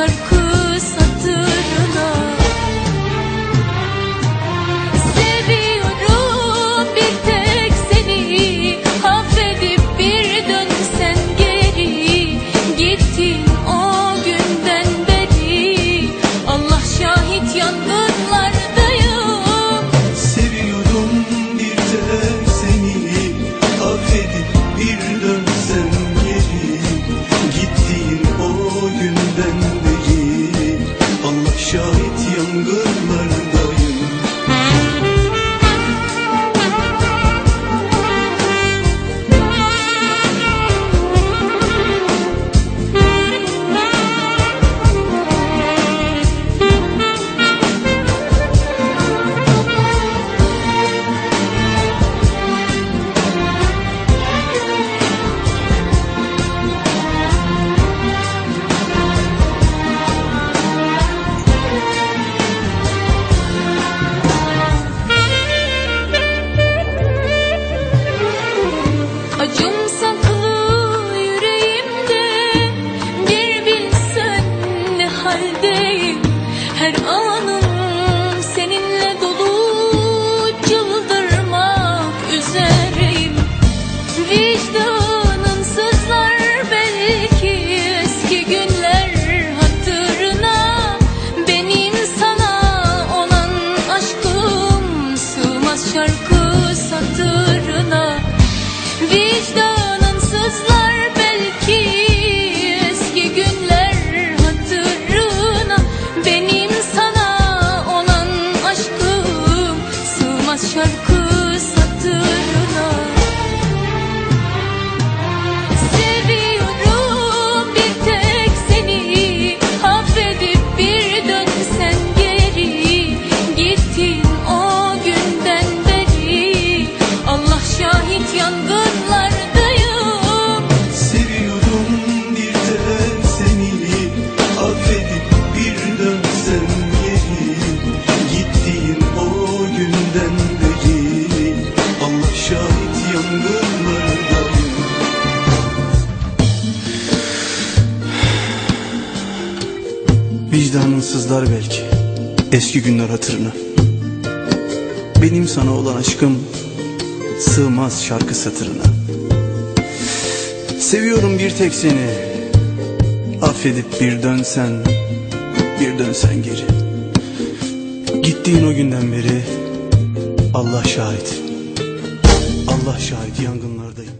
şarkı satırına Vicdan Vicdanınsızlar belki. Eski günler hatırına. Benim sana olan aşkım sığmaz şarkı satırına. Seviyorum bir tek seni. Affedip bir dönsen bir dönsen geri. Gittiğin o günden beri Allah şahit. Allah şahit yangınlardayım.